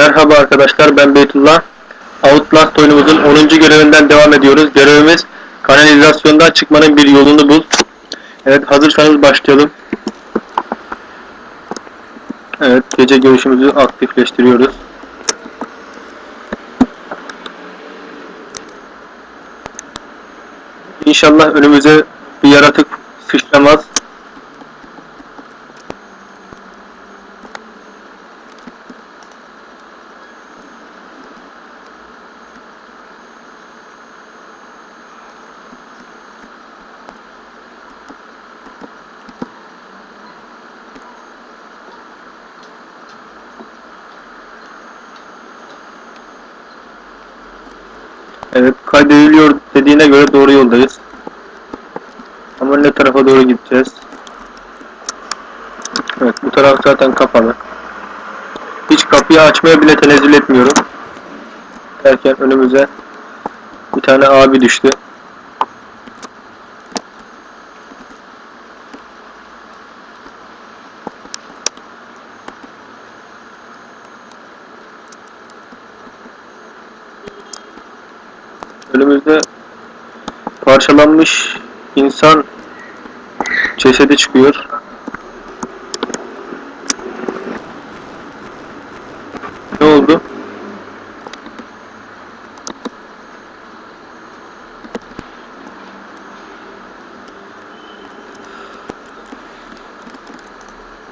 Merhaba arkadaşlar ben Beytullah. Outlast oyunumuzun 10. görevinden devam ediyoruz. Görevimiz kanalizasyondan çıkmanın bir yolunu bul. Evet hazırsanız başlayalım. Evet gece görüşümüzü aktifleştiriyoruz. İnşallah önümüze bir yaratık sıçramaz. Evet kaydediliyor dediğine göre doğru yoldayız. Ama ne tarafa doğru gideceğiz? Evet bu taraf zaten kapalı. Hiç kapıyı açmaya bile tenezzül etmiyorum. Derken önümüze bir tane abi düştü. Parçalanmış insan cesedi çıkıyor. Ne oldu?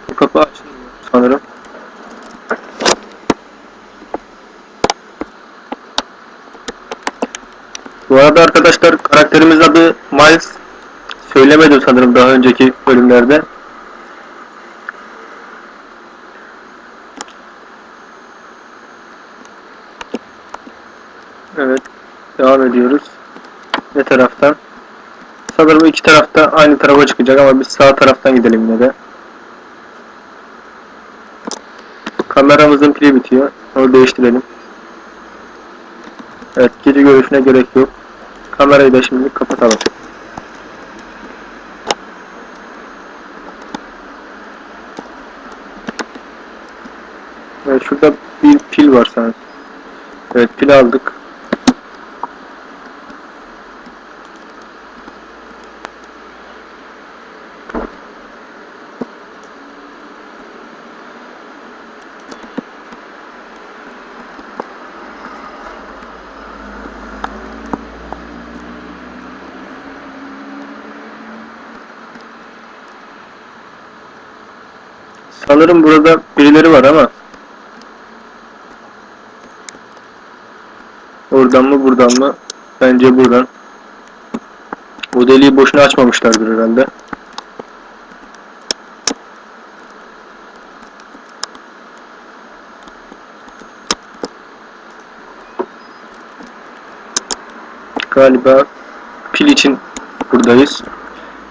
Bu kapı açılmıyor sanırım. Bu arada arkadaşlar karakterimiz adı Miles. Söylemedim sanırım daha önceki bölümlerde. Evet. Devam ediyoruz. Ne taraftan? Sanırım iki tarafta aynı tarafa çıkacak ama biz sağ taraftan gidelim yine de. Kameramızın pili bitiyor. Onu değiştirelim. Evet, gece görüşüne gerek yok. Kamerayı da şimdi kapatalım. Evet, şurada bir pil var sanırım. Evet, pil aldık. Sanırım burada birileri var ama Oradan mı buradan mı? Bence buradan. Bu deliği boşuna açmamışlardır herhalde. Galiba pil için buradayız.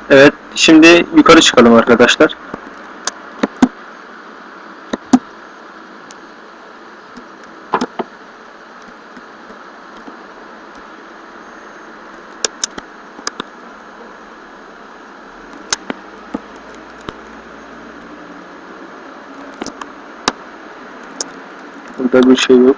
Evet, şimdi yukarı çıkalım arkadaşlar. Burada bir şey yok.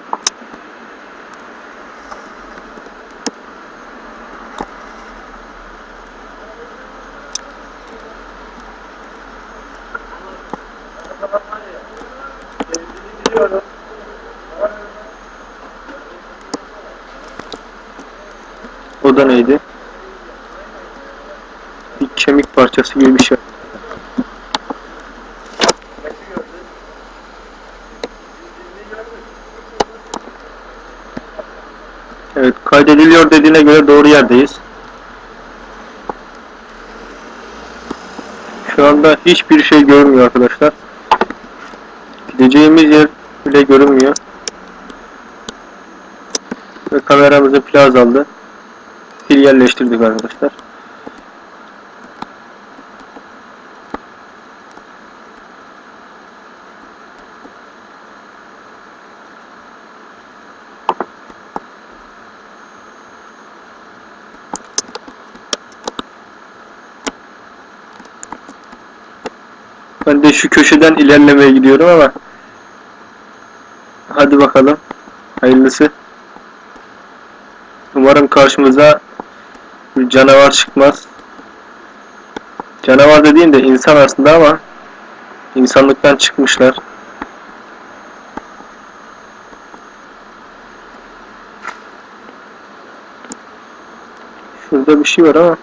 O da neydi? Bir kemik parçası gibi bir şey. Evet, kaydediliyor dediğine göre doğru yerdeyiz. Şu anda hiçbir şey görünmüyor arkadaşlar. Gideceğimiz yer bile görünmüyor. Ve kameramızın pili azaldı. Pil yerleştirdik arkadaşlar. Ben de şu köşeden ilerlemeye gidiyorum ama Hadi bakalım. Hayırlısı. Umarım karşımıza bir canavar çıkmaz. Canavar dediğim de insan aslında ama insanlıktan çıkmışlar. Şurada bir şey var ama.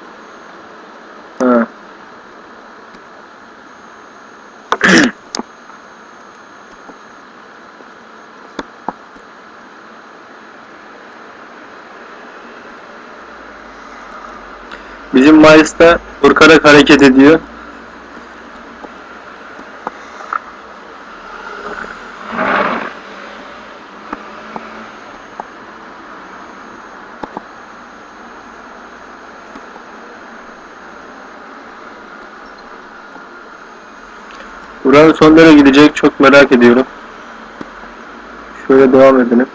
Bizim da korkarak hareket ediyor. Buranın son nereye gidecek çok merak ediyorum. Şöyle devam edelim.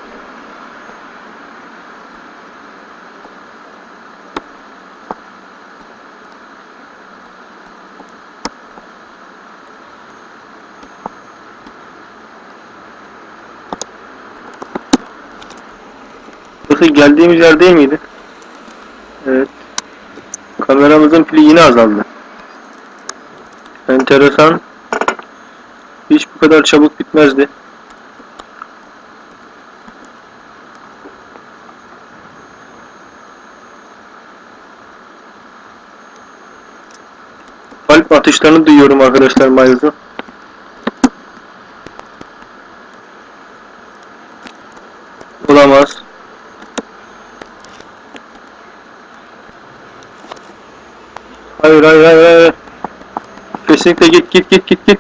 Burası geldiğimiz yer değil miydi? Evet. Kameramızın pili yine azaldı. Enteresan. Hiç bu kadar çabuk bitmezdi. Kalp atışlarını duyuyorum arkadaşlar Miles'ın. Hayır hayır hayır hayır. Kesinlikle git git git git git.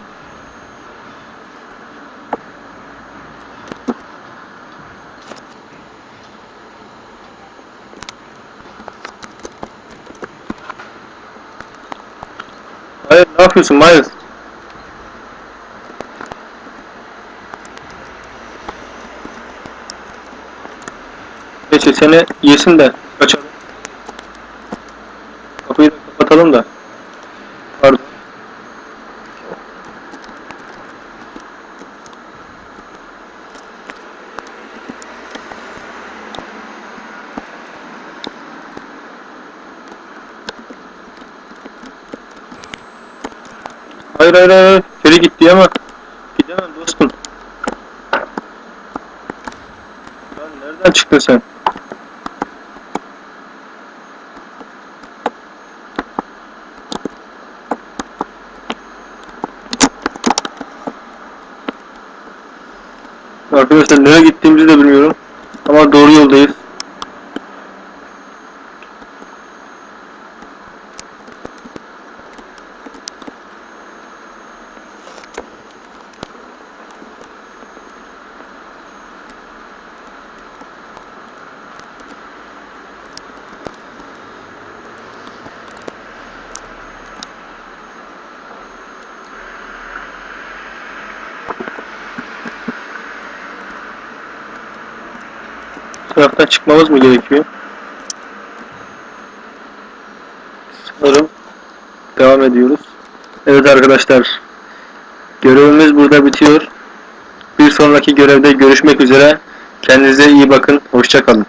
Hayır ne yapıyorsun Miles? Neyse seni yesin de kaçalım. Kapıyı da kapatalım da. Pardon. Hayır hayır hayır. Geri gitti ama. Gidemem dostum. Lan nereden çıktın sen? Arkadaşlar nereye gittiğimizi de bilmiyorum. Ama doğru yoldayız. Taraftan çıkmamız mı gerekiyor? Sanırım devam ediyoruz. Evet arkadaşlar. Görevimiz burada bitiyor. Bir sonraki görevde görüşmek üzere. Kendinize iyi bakın. Hoşça kalın.